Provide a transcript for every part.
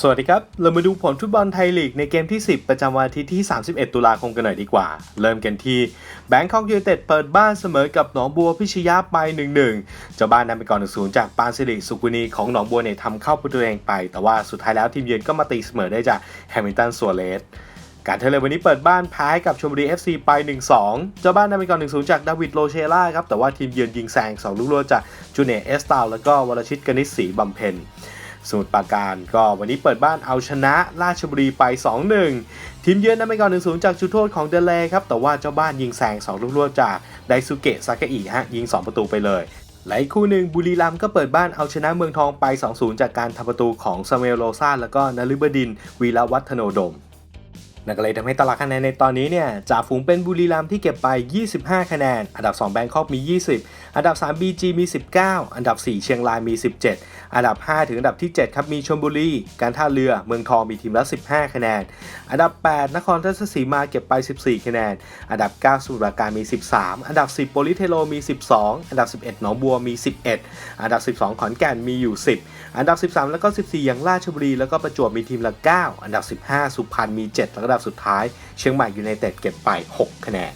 สวัสดีครับ เรามาดูผลฟุตบอลไทยลีกในเกมที่ 10 ประจำวันอาทิตย์ที่ 31 ตุลาคมกันหน่อยดีกว่า เริ่มกันที่แบงคอกยูไนเต็ดเปิดบ้านเสมอกับหนองบัวพิชยาไป 1-1 เจ้าบ้านนำไปก่อน 1-0 จากปานสิริสุกุณีของหนองบัวเนี่ยทำเข้าประตูเองไป แต่ว่าสุดท้ายแล้วทีมเยือนก็มาตีเสมอได้จากแฮมิลตันสัวเลสการเทเลวันนี้เปิดบ้านแพ้กับชมบุรี FC ไป 1-2 เจ้าบ้านนำไปก่อน 1-0 จากดาวิดโลเชล่าครับแต่ว่าทีมเยือนยิงแซง2ลูกรวดจากจูเนียร์เอสตาลแล้วก็วรชิตกนิษฐ์ศรีบำเพ็ญ สมุทรปราการก็วันนี้เปิดบ้านเอาชนะราชบุรีไป 2-1 ทีมเยือนนำไปก่อน 1-0 จากจุดโทษของเดเลครับ แต่ว่าเจ้าบ้านยิงแซง2ลูกรวดจากไดซุเกะซากะอิฮะยิง 2 ประตูไปเลยไละอีกคู่หนึ่งบุรีรัมย์ก็เปิดบ้านเอาชนะเมืองทองไป 2-0 จากการทำประตูของซามเอลโลซาแล้วก็นฤบดินทร์วีรวัฒโนดม นั่นก็เลยทำให้ตารางคะแนนในตอนนี้เนี่ยจ่าฝูงเป็นบุรีรัมย์ที่เก็บไป 25 คะแนน อันดับ 2 แบงคอกมี 20 อันดับ 3 BG มี 19 อันดับ 4 เชียงรายมี 17 อันดับ 5 ถึงอันดับที่ 7 ครับมีชลบุรี การท่าเรือ เมืองทองมีทีมละ 15 คะแนน อันดับ 8 นครราชสีมาเก็บไป 14 คะแนน อันดับ 9 สุรราการมี 13 อันดับ 10 โปลิเทโลมี 12 อันดับ 11 หนองบัวมี 11 อันดับ 12 ขอนแก่นมีอยู่ 10 อันดับ 13 แล้วก็ 14 อย่างราชบุรี แล้วก็ประจวบมีทีมละ 9 อันดับ 15 สุพรรณมี 7 แล้วก็อันดับสุดท้าย เชียงใหม่ยูไนเต็ดเก็บไป 6 คะแนน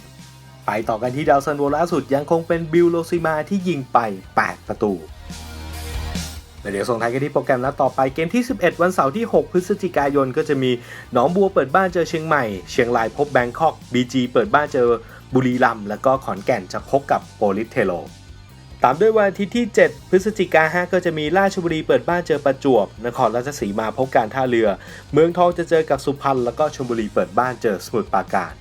ไปต่อกันที่ดาวซันโวล่าสุดยังคงเป็นบิลโลซิมาที่ยิงไป 8 ประตูเดี๋ยวส่งท้ายกันที่โปรแกรมนัดต่อไปเกมที่ 11 วันเสาร์ที่ 6 พฤศจิกายนก็จะมีหนองบัวเปิดบ้านเจอเชียงใหม่ เชียงรายพบแบงคอก BG เปิดบ้านเจอบุรีรัมย์แล้วก็ขอนแก่นจะพบกับโปลิสเทโล ตามด้วยวันอาทิตย์ที่ 7 พฤศจิกาฮะก็จะมีราชบุรีเปิดบ้านเจอประจวบ นครราชสีมาพบการท่าเรือ เมืองทองจะเจอกับสุพรรณแล้วก็ชลบุรีเปิดบ้านเจอสมุทรปราการ